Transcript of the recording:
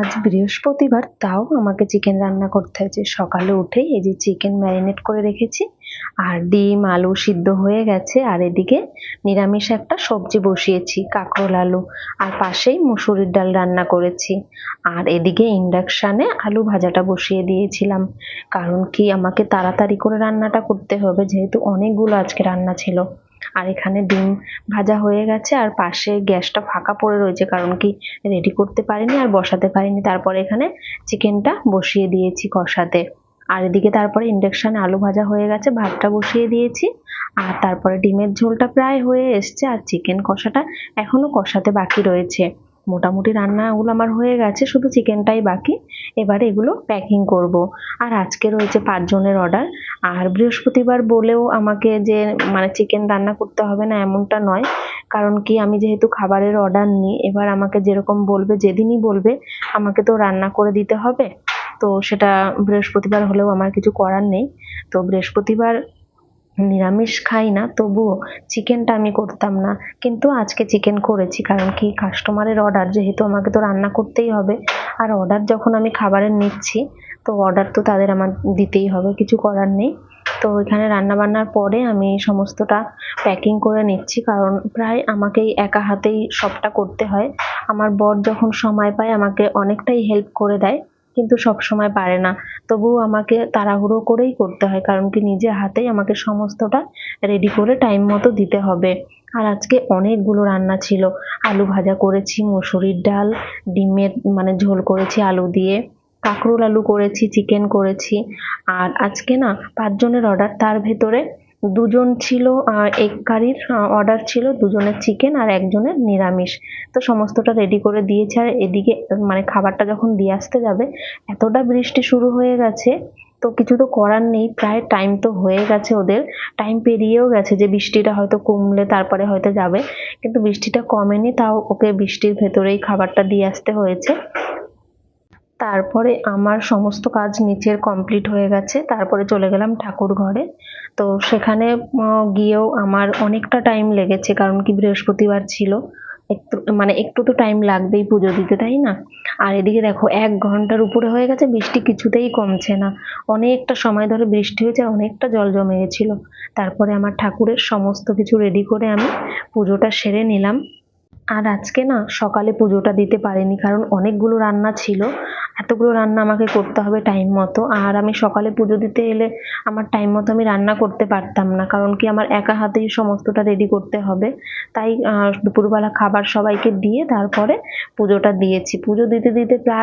আজ বৃহস্পতিবার তাও আমাকে চিকেন রান্না করতে হয়েছে। সকালে উঠেই এই যে চিকেন ম্যারিনেট করে রেখেছি, আর ডিম, আলু সিদ্ধ হয়ে গেছে, আর এদিকে নিরামিষ একটা সবজি বসিয়েছি, কাঁকরোল, আলু, আর পাশেই মুসুরির ডাল রান্না করেছি। আর এদিকে ইন্ডাকশানে আলু ভাজাটা বসিয়ে দিয়েছিলাম, কারণ কি আমাকে তাড়াতাড়ি করে রান্নাটা করতে হবে, যেহেতু অনেকগুলো আজকে রান্না ছিল। আর এখানে ডিম ভাজা হয়ে গেছে, আর পাশে গ্যাসটা ফাঁকা পড়ে রয়েছে কারণ কি রেডি করতে পারিনি আর বসাতে পারিনি। তারপরে এখানে চিকেনটা বসিয়ে দিয়েছি কষাতে। আর এদিকে তারপরে ইন্ডাকশানে আলু ভাজা হয়ে গেছে, ভাতটা বসিয়ে দিয়েছি। আর তারপরে ডিমের ঝোলটা প্রায় হয়ে এসছে, আর চিকেন কষাটা এখনও কষাতে বাকি রয়েছে। মোটামুটি রান্নাগুলো আমার হয়ে গেছে, শুধু চিকেনটাই বাকি। এবারে এগুলো প্যাকিং করব। আর আজকে রয়েছে পাঁচজনের অর্ডার আর বৃহস্পতিবার বলেও আমাকে যে মানে চিকেন রান্না করতে হবে না এমনটা নয়। কারণ কি, আমি যেহেতু খাবারের অর্ডার নিই, এবার আমাকে যেরকম বলবে, যেদিনই বলবে, আমাকে তো রান্না করে দিতে হবে। তো সেটা বৃহস্পতিবার হলেও আমার কিছু করার নেই। তো বৃহস্পতিবার নিরামিষ খাই না, তবুও চিকেনটা আমি করতাম না। কিন্তু আজকে চিকেন করেছি, কারণ কি? কাস্টমারের অর্ডার যেহেতু আমাকে তো রান্না করতেই হবে। আর অর্ডার যখন আমি খাবারের নিচ্ছি, তো অর্ডার তো তাদের আমার দিতেই হবে, কিছু করার নেই। তো এখানে রান্না বান্নার পরে আমি সমস্তটা প্যাকিং করে নিচ্ছি, কারণ প্রায় আমাকেই একা হাতেই সবটা করতে হয়। আমার বর যখন সময় পায়, আমাকে অনেকটাই হেল্প করে দেয়। কিন্তু সব সময় পারে না। তবুও আমাকে তাড়াহুড়ো করেই করতে হয়, কারণ কি নিজে হাতেই আমাকে সমস্তটা রেডি করে টাইম মতো দিতে হবে। আর আজকে অনেকগুলো রান্না ছিল। আলু ভাজা করেছি, মুসুরির ডাল, ডিমের মানে ঝোল করেছি আলু দিয়ে, কাঁকরোল আলু করেছি চিকেন করেছি। আর আজকে না পাঁচজনের অর্ডার তার ভেতরে দুজন ছিল এগ কারির অর্ডার ছিল, দুজনের চিকেন আর একজনের নিরামিষ। তো সমস্তটা রেডি করে দিয়েছে আর এদিকে মানে খাবারটা যখন দিয়ে আসতে যাবে, এতটা বৃষ্টি শুরু হয়ে গেছে, তো কিছু তো করার নেই, প্রায় টাইম তো হয়ে গেছে ওদের। টাইম পেরিয়েও গেছে যে বৃষ্টিটা হয়তো কমলে তারপরে হয়তো যাবে, কিন্তু বৃষ্টিটা কমেনি, তাও ওকে বৃষ্টির ভেতরেই খাবারটা দিয়ে আসতে হয়েছে। তারপরে আমার সমস্ত কাজ নিচের কমপ্লিট হয়ে গেছে। তারপরে চলে গেলাম ঠাকুর ঘরে। তো সেখানে গিয়েও আমার অনেকটা টাইম লেগেছে, কারণ কি বৃহস্পতিবার ছিল। একটু মানে একটু তো টাইম লাগবেই পুজো দিতে, তাই না? আর এদিকে দেখো, এক ঘণ্টার উপরে হয়ে গেছে, বৃষ্টি কিছুতেই কমছে না। অনেকটা সময় ধরে বৃষ্টি হয়েছে আর অনেকটা জল জমে গেছিল তারপরে আমার ঠাকুরের সমস্ত কিছু রেডি করে আমি পুজোটা সেরে নিলাম। আর আজকে না, সকালে পুজোটা দিতে পারিনি, কারণ অনেকগুলো রান্না ছিল। এতগুলো রান্না আমাকে করতে হবে টাইম মতো। আর আমি সকালে পুজো দিতে এলে আমার টাইম মতো আমি রান্না করতে পারতাম না, কারণ কি আমার একা হাতেই সমস্তটা রেডি করতে হবে, তাই দুপুরবেলা খাবার সবাইকে দিয়ে তারপরে পুজোটা দিয়েছি। পুজো দিতে দিতে প্রায়